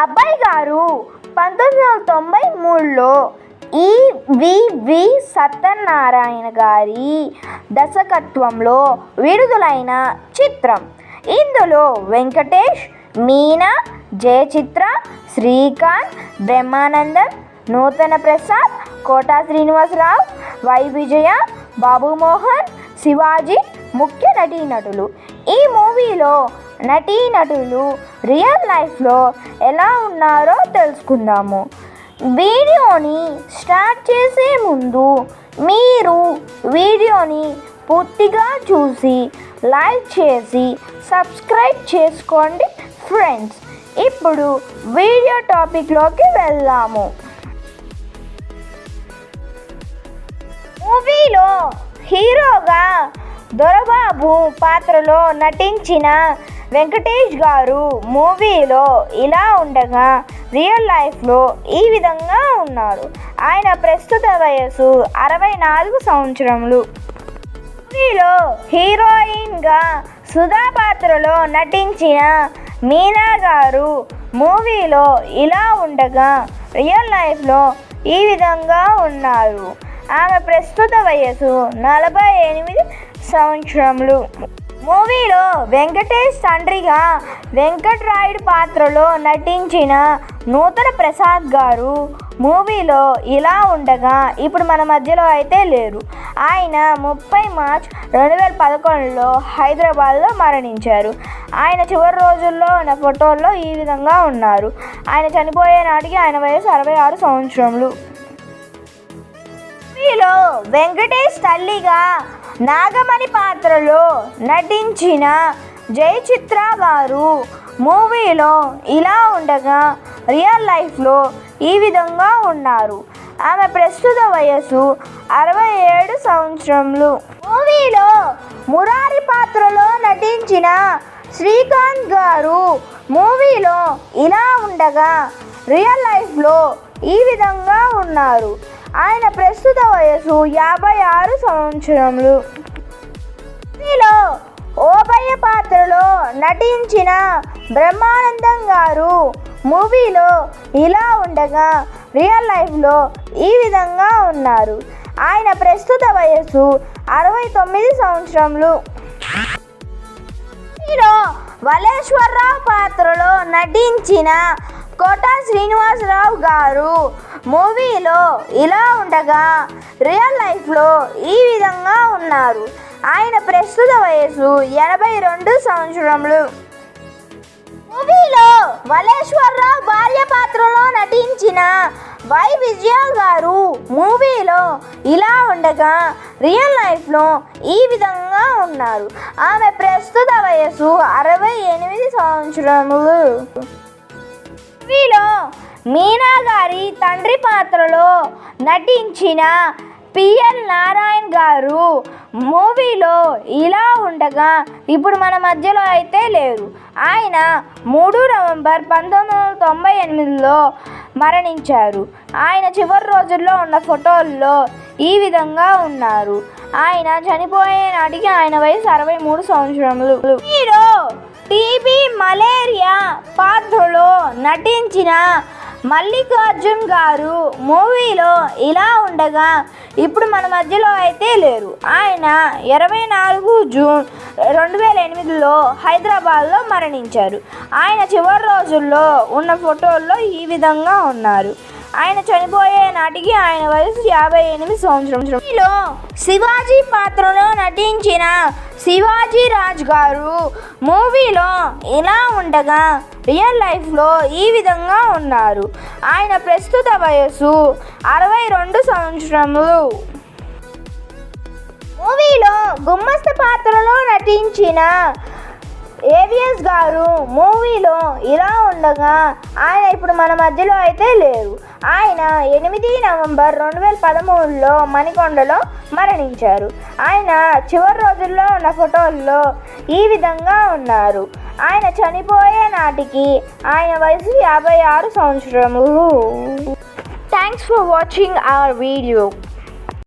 అబ్బాయి గారు పంతొమ్మిది వందల తొంభై మూడులో ఈవివి సత్యనారాయణ గారి దర్శకత్వంలో విడుదలైన చిత్రం. ఇందులో వెంకటేష్ మీనా జయచిత్ర శ్రీకాంత్ బ్రహ్మానందం నూతన ప్రసాద్ కోటా శ్రీనివాసరావు వై విజయ బాబు మోహన్ శివాజీ ముఖ్య నటీనటులు. ఈ మూవీలో నటీనటులు రియల్ లైఫ్లో ఎలా ఉన్నారో తెలుసుకుందాము. వీడియోని స్టార్ట్ చేసే ముందు మీరు వీడియోని పూర్తిగా చూసి లైక్ చేసి సబ్స్క్రైబ్ చేసుకోండి ఫ్రెండ్స్. ఇప్పుడు వీడియో టాపిక్లోకి వెళ్దాము. మూవీలో హీరోగా దొరబాబు పాత్రలో నటించిన వెంకటేష్ గారు మూవీలో ఇలా ఉండగా రియల్ లైఫ్లో ఈ విధంగా ఉన్నారు. ఆయన ప్రస్తుత వయసు అరవై నాలుగు సంవత్సరములు. మూవీలో హీరోయిన్గా సుధా పాత్రలో నటించిన మీనా గారు మూవీలో ఇలా ఉండగా రియల్ లైఫ్లో ఈ విధంగా ఉన్నారు. ఆమె ప్రస్తుత వయసు నలభై ఎనిమిది సంవత్సరంలో మూవీలో వెంకటేష్ తండ్రిగా వెంకట్రాయుడు పాత్రలో నటించిన నూతన ప్రసాద్ గారు మూవీలో ఇలా ఉండగా ఇప్పుడు మన మధ్యలో అయితే లేరు. ఆయన ముప్పై మార్చ్ రెండు వేల పదకొండులో హైదరాబాద్లో మరణించారు. ఆయన చివరి రోజుల్లో ఉన్న ఫోటోల్లో ఈ విధంగా ఉన్నారు. ఆయన చనిపోయే నాటికి ఆయన వయసు అరవై ఆరు సంవత్సరములు. మూవీలో వెంకటేష్ తల్లిగా నాగమణి పాత్రలో నటించిన జయచిత్ర గారు మూవీలో ఇలా ఉండగా రియల్ లైఫ్లో ఈ విధంగా ఉన్నారు. ఆమె ప్రస్తుత వయసు అరవై ఏడు సంవత్సరములు. మూవీలో మురారి పాత్రలో నటించిన శ్రీకాంత్ గారు మూవీలో ఇలా ఉండగా రియల్ లైఫ్లో ఈ విధంగా ఉన్నారు. ఆయన ప్రస్తుత వయసు యాభై ఆరు సంవత్సరములు. మూవీలో ఓబయ్య పాత్రలో నటించిన బ్రహ్మానందం గారు మూవీలో ఇలా ఉండగా రియల్ లైఫ్లో ఈ విధంగా ఉన్నారు. ఆయన ప్రస్తుత వయసు అరవై తొమ్మిది సంవత్సరములు. హీరో వలేశ్వరరావు పాత్రలో నటించిన కోట శ్రీనివాసరావు గారు మూవీలో ఇలా ఉండగా రియల్ లైఫ్లో ఈ విధంగా ఉన్నారు. ఆయన ప్రస్తుత వయసు ఎనభై రెండు సంవత్సరములు. మూవీలో వలేశ్వరరావు భార్య పాత్రలో నటించిన వై విజయ గారు మూవీలో ఇలా ఉండగా రియల్ లైఫ్లో ఈ విధంగా ఉన్నారు. ఆమె ప్రస్తుత వయసు అరవై ఎనిమిది సంవత్సరములు. మూవీలో మీనా గారి తండ్రి పాత్రలో నటించిన పిఎల్ నారాయణ్ గారు మూవీలో ఇలా ఉండగా ఇప్పుడు మన మధ్యలో అయితే లేరు. ఆయన మూడు నవంబర్ పంతొమ్మిది వందల తొంభై ఎనిమిదిలో మరణించారు. ఆయన చివరి రోజుల్లో ఉన్న ఫోటోల్లో ఈ విధంగా ఉన్నారు. ఆయన చనిపోయే నాటికి ఆయన వయసు అరవై మూడు సంవత్సరములు. హీరో టీబీ మలేరియా పాత్రలో నటించిన మల్లికార్జున్ గారు మూవీలో ఇలా ఉండగా ఇప్పుడు మన మధ్యలో అయితే లేరు. ఆయన ఇరవై నాలుగు జూన్ రెండు వేల ఎనిమిదిలో హైదరాబాద్లో మరణించారు. ఆయన చివరి రోజుల్లో ఉన్న ఫోటోల్లో ఈ విధంగా ఉన్నారు. ఆయన చనిపోయే నాటికి ఆయన వయసు యాభై ఎనిమిది సంవత్సరంలో శివాజీ పాత్రలో నటించిన శివాజీ రాజ్ గారు మూవీలో ఇలా ఉండగా రియల్ లైఫ్లో ఈ విధంగా ఉన్నారు. ఆయన ప్రస్తుత వయసు అరవై రెండు సంవత్సరములు మూవీలో గుమ్మస్త పాత్రలో నటించిన ఏవిఎస్ గారు మూవీలో ఇలా ఉండగా ఆయన ఇప్పుడు మన మధ్యలో అయితే లేరు. ఆయన ఎనిమిది నవంబర్ రెండు వేల పదమూడులో మణికొండలో మరణించారు. ఆయన చివరి రోజుల్లో ఉన్న ఫోటోల్లో ఈ విధంగా ఉన్నారు. ఆయన చనిపోయే నాటికి ఆయన వయసు యాభై ఆరు సంవత్సరములు. Thanks for watching our video